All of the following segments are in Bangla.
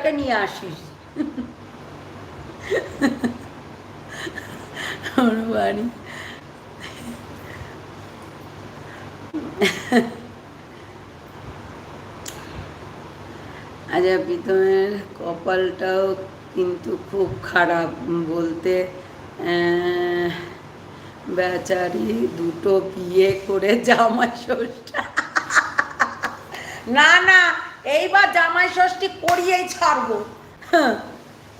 লোকটাকে নিয়ে আসিস। আচ্ছা প্রীতমের কপালটাও কিন্তু খুব খারাপ বলতে বেচারি দুটো বিয়ে করে জামাই ষষ্ঠী। না না জামাই ষষ্ঠী করিয়েই ছাড়বো। হ্যাঁ,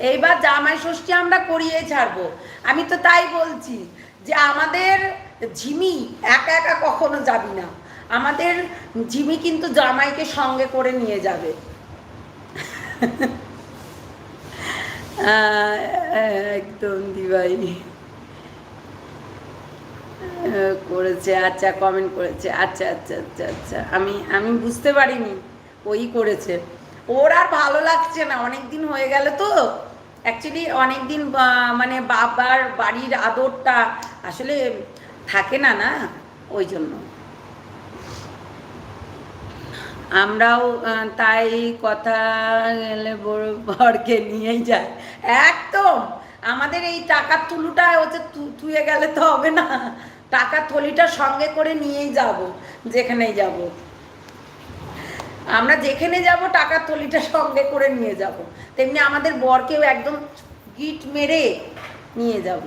এইবার জামাই ষষ্ঠী আমরা করিয়েই ছাড়বো। আমি তো তাই বলছি যে আমাদের ঝিমি একা একা কখনো যাবি না। আমাদের ঝিমি কিন্তু জামাইকে সঙ্গে করে নিয়ে যাবে। একদম দিবাই। করেছে আচ্ছা কমেন্ট করেছে। আচ্ছা আচ্ছা আচ্ছা আচ্ছা। আমি আমি বুঝতে পারিনি। ওই করেছে। ওর আর ভালো লাগছে না অনেক দিন হয়ে গেল তো। অ্যাকচুয়ালি অনেক দিন মানে বাবার বাড়ির আদরটা আসলে থাকে না না, ওই জন্য। আমরাও তাই কথা গেলে বড় বরকে নিয়েই যায় একদম, আমাদের এই টাকার তুলুটা হচ্ছে তুয়ে গেলে তো হবে না। টাকার থলিটা সঙ্গে করে নিয়েই যাব, যেখানেই যাব। আমরা যেখানে যাব টাকার থলিটা সঙ্গে করে নিয়ে যাব। তেমনি আমাদের বরকেও একদম গিট মেরে নিয়ে যাব।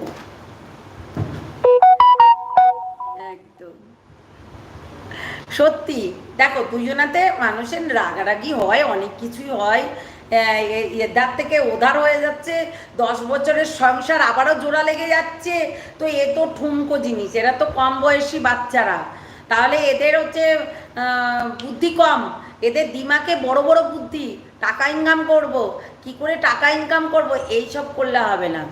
একদম। সত্যি দেখো দুজনাতে মানুষের রাগারাগি হয় অনেক কিছুই হয়। আহ, এ- এদার থেকে ওধার হয়ে যাচ্ছে দশ বছরের সংসার আবারও জোড়া লেগে যাচ্ছে। তো এ তো ঠুমকো জিনিস এরা তো কম বয়সী বাচ্চারা। তাহলে এদের হচ্ছে বুদ্ধি কম। এদের দিমাকে বড় বড় বুদ্ধি, টাকা ইনকাম করব, কি করে টাকা ইনকাম করব এই সব করলে হবে না।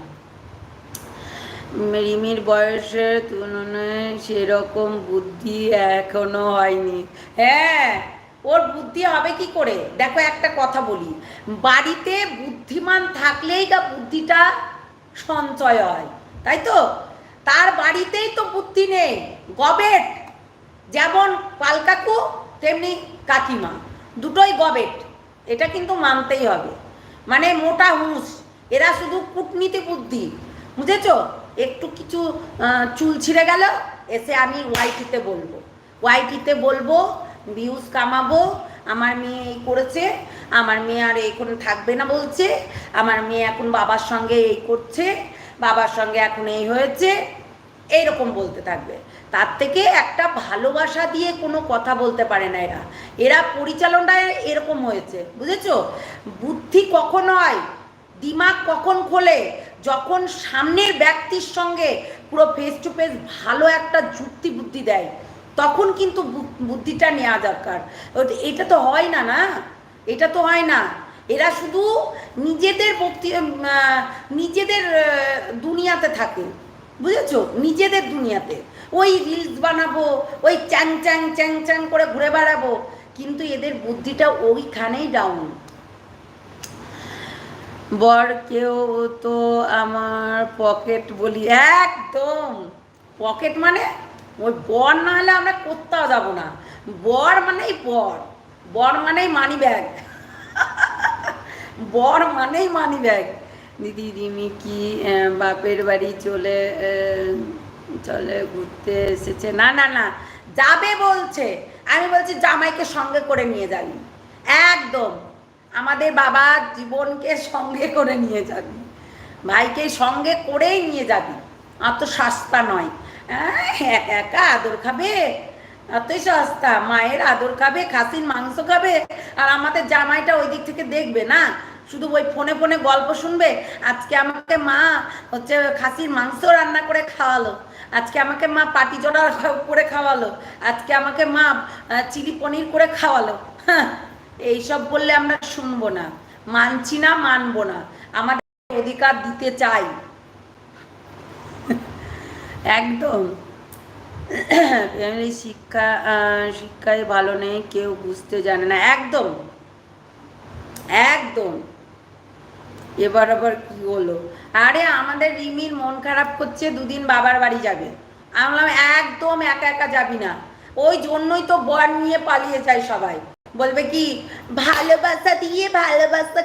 রিমির বয়সের তুলনায় সেরকম বুদ্ধি এখনও হয়নি। হ্যাঁ ওর বুদ্ধি হবে কি করে? দেখো একটা কথা বলি, বাড়িতে বুদ্ধিমান থাকলেই গা বুদ্ধিটা সঞ্চয় হয়, তাই তো? তার বাড়িতেই তো বুদ্ধি নেই, গবেট, যেমন পালকাকু তেমনি কাকিমা। দুটোই গবেট, এটা কিন্তু মানতেই হবে। মানে মোটা হুঁস এরা শুধু কূটনীতি বুদ্ধি। বুঝেছ? একটু কিছু চুল ছিঁড়ে গেল, এসে আমি ওয়াইটিতে বলব। ওয়াইটিতে বলব ভিউজ কামাবো, আমার মেয়ে এই করেছে, আমার মেয়ে আর এখন থাকবে না বলছে, আমার মেয়ে এখন বাবার সঙ্গে এই করছে, বাবার সঙ্গে এখন এই হয়েছে। এইরকম বলতে থাকবে। তার থেকে একটা ভালোবাসা দিয়ে কোনো কথা বলতে পারে না এরা। এরা পরিচালনায় এরকম হয়েছে, বুঝেছ? বুদ্ধি কখন হয়? দিমাগ কখন খোলে? যখন সামনের ব্যক্তির সঙ্গে পুরো ফেস টু ফেস ভালো একটা যুক্তি বুদ্ধি দেয়, তখন কিন্তু বুদ্ধিটা নেওয়া দরকার। এটা তো হয় না না? এটা তো হয় না। এরা শুধু নিজেদের নিজেদের দুনিয়াতে থাকে। বুঝেছ? নিজেদের দুনিয়াতে। ওই রিলস বানাবো, ওই চ্যাং চ্যাং চ্যাং চ্যাং করে ঘুরে বেড়াবো, কিন্তু এদের বুদ্ধিটা ওইখানেই ডাউন বর, কেউ তো আমার পকেট বলি একদম! পকেট মানে? ওই বর না হলে আমরা কোথাও যাব না। বর মানেই বর। বর মানেই মানি ব্যাগ বর মানেই মানি ব্যাগ দিদি রিমি কি বাপের বাড়ি চলে চলে ঘুরতে এসেছে। না না না, যাবে বলছে। আমি বলছি, জামাইকে সঙ্গে করে নিয়ে যাবি। একদম। আমাদের বাবা জীবনকে সঙ্গে করে নিয়ে যাবি। ভাইকে সঙ্গে করেই নিয়ে যাবি। আর তো সস্তা নয়। একা একা আদর খাবে? এতই সস্তা। মায়ের আদর খাবে, খাসির মাংস খাবে। আর আমাদের জামাইটা ওই দিক থেকে দেখবে না? শুধু ওই ফোনে ফোনে গল্প শুনবে? আজকে আমাকে মা হচ্ছে খাসির মাংস রান্না করে খাওয়ালো। আজকে আমাকে মা পাটি জোড়া করে খাওয়ালো। আজকে আমাকে মা চিলি পনির করে খাওয়ালো। হ্যাঁ এইসব বললে আমরা শুনব না। মানছি না, মানবো না। আমাদের অধিকার দিতে চাই। একদম। শিক্ষা শিক্ষায় ভালো নেই, কেউ বুঝতে জানে না। একদম। একদম। এবার আবার কি হলো? আরে আমাদের রিমির মন খারাপ করছে, দুদিন বাবার বাড়ি যাবে। আমি একদম একা একা যাবি না। ওই জন্যই তো বর নিয়ে পালিয়ে যায় সবাই। বলবে কি, ভালোবাসা দিয়ে ভালোবাসাকে